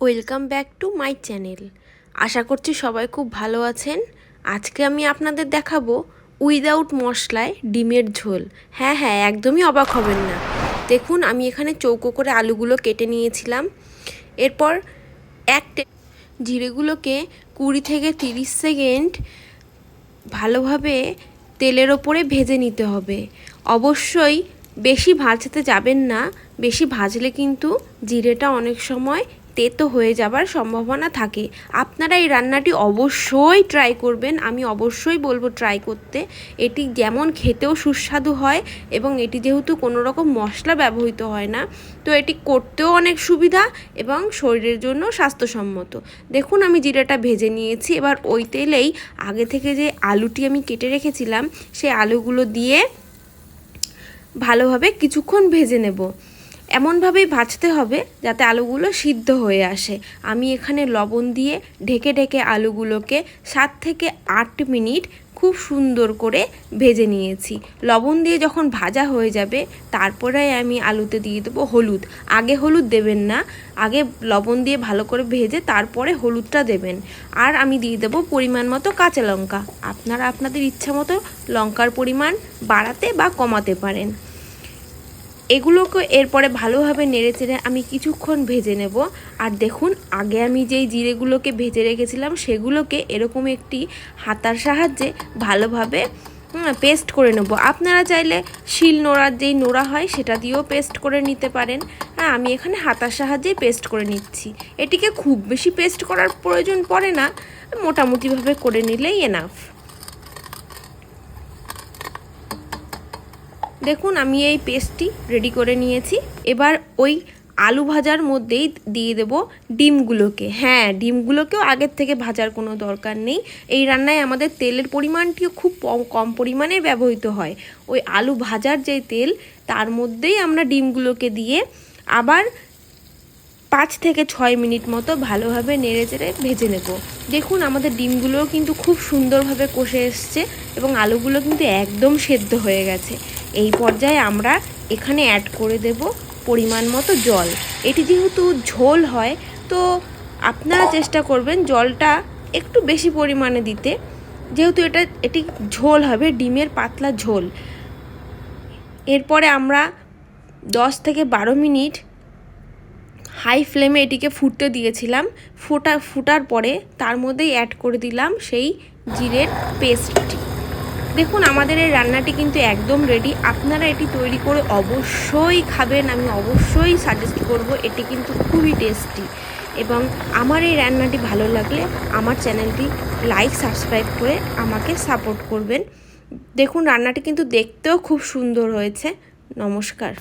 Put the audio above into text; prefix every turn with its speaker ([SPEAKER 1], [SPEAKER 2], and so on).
[SPEAKER 1] Welcome back to my channel আশা করছি সবাই খুব ভালো আছেন। আজকে আমি আপনাদের দেখাবো উইদাউট মশলায় ডিমের ঝোল। হ্যাঁ হ্যাঁ একদমই অবাক হবেন না। দেখুন, আমি এখানে চৌকো করে আলুগুলো কেটে নিয়েছিলাম। এরপর এক জিরেগুলোকে কুড়ি থেকে তিরিশ সেকেন্ড ভালোভাবে তেলের ওপরে ভেজে নিতে হবে। অবশ্যই বেশি ভাজতে যাবেন না। বেশি ভাজলে কিন্তু জিরেটা অনেক সময় তেতো হয়ে যাবার সম্ভাবনা থাকে। আপনারা এই রান্নাটি অবশ্যই ট্রাই করবেন। আমি অবশ্যই বলব ট্রাই করতে। এটি যেমন খেতেও সুস্বাদু হয় এবং এটি যেহেতু কোনো রকম মশলা ব্যবহৃত হয় না, তো এটি করতেও অনেক সুবিধা এবং শরীরের জন্য স্বাস্থ্যসম্মত। দেখুন, আমি জিরাটা ভেজে নিয়েছি। এবার ওই তেলেই আগে থেকে যে আলুটি আমি কেটে রেখেছিলাম, সেই আলুগুলো দিয়ে ভালোভাবে কিছুক্ষণ ভেজে নেব। এমনভাবেই ভাজতে হবে যাতে আলুগুলো সিদ্ধ হয়ে আসে। আমি এখানে লবণ দিয়ে ঢেকে ঢেকে আলুগুলোকে সাত থেকে আট মিনিট খুব সুন্দর করে ভেজে নিয়েছি। লবণ দিয়ে যখন ভাজা হয়ে যাবে, তারপরে আমি আলুতে দিয়ে দেবো হলুদ। আগে হলুদ দেবেন না, আগে লবণ দিয়ে ভালো করে ভেজে তারপরে হলুদটা দেবেন। আর আমি দিয়ে দেবো পরিমাণ মতো কাঁচা লঙ্কা। আপনারা আপনাদের ইচ্ছা মতো লঙ্কার পরিমাণ বাড়াতে বা কমাতে পারেন। এগুলোকে এরপরে ভালোভাবে নেড়ে চেড়ে আমি কিছুক্ষণ ভেজে নেব। আর দেখুন, আগে আমি যেই জিরেগুলোকে ভেজে রেখেছিলাম, সেগুলোকে এরকম একটি হাতার সাহায্যে ভালোভাবে পেস্ট করে নেব। আপনারা চাইলে শিল নোড়ার যেই নোড়া হয়, সেটা দিয়েও পেস্ট করে নিতে পারেন। হ্যাঁ আমি এখানে হাতার সাহায্যেই পেস্ট করে নিচ্ছি। এটিকে খুব বেশি পেস্ট করার প্রয়োজন পড়ে না। মোটামুটিভাবে করে নিলেই এনাফ। দেখুন, আমি এই পেস্টটি রেডি করে নিয়েছি। এবার ওই আলু ভাজার মধ্যেই দিয়ে দেব ডিমগুলোকে। হ্যাঁ ডিমগুলোকেও আগের থেকে ভাজার কোনো দরকার নেই। এই রান্নায় আমাদের তেলের পরিমাণটিও খুব কম- পরিমাণে ব্যবহৃত হয়। ওই আলু ভাজার যে তেল, তার মধ্যেই আমরা ডিমগুলোকে দিয়ে আবার পাঁচ থেকে ছয় মিনিট মতো ভালোভাবে নেড়ে চেড়ে ভেজে নেব। দেখুন, আমাদের ডিমগুলোও কিন্তু খুব সুন্দরভাবে কষে এসছে এবং আলুগুলো কিন্তু একদম সেদ্ধ হয়ে গেছে। এই পর্যায়ে আমরা এখানে অ্যাড করে দেব পরিমাণ মতো জল। এটি যেহেতু ঝোল হয়, তো আপনারা চেষ্টা করবেন জলটা একটু বেশি পরিমাণে দিতে। যেহেতু এটা, এটি ঝোল হবে, ডিমের পাতলা ঝোল। এরপরে আমরা দশ থেকে বারো মিনিট হাই ফ্লেমে এটিকে ফুটতে দিয়েছিলাম। ফোটা, ফুটার পরে তার মধ্যেই অ্যাড করে দিলাম সেই জিরের পেস্টটি দেখুন, আমাদের এই রান্নাটি কিন্তু একদম রেডি আপনারা এটি তৈরি করে অবশ্যই খাবেন। আমি অবশ্যই সাজেস্ট করব, এটি কিন্তু খুবই টেস্টি এবং আমার এই রান্নাটি ভালো লাগলে আমার চ্যানেলটি লাইক সাবস্ক্রাইব করে আমাকে সাপোর্ট করবেন। দেখুন, রান্নাটি কিন্তু দেখতেও খুব সুন্দর হয়েছে। নমস্কার।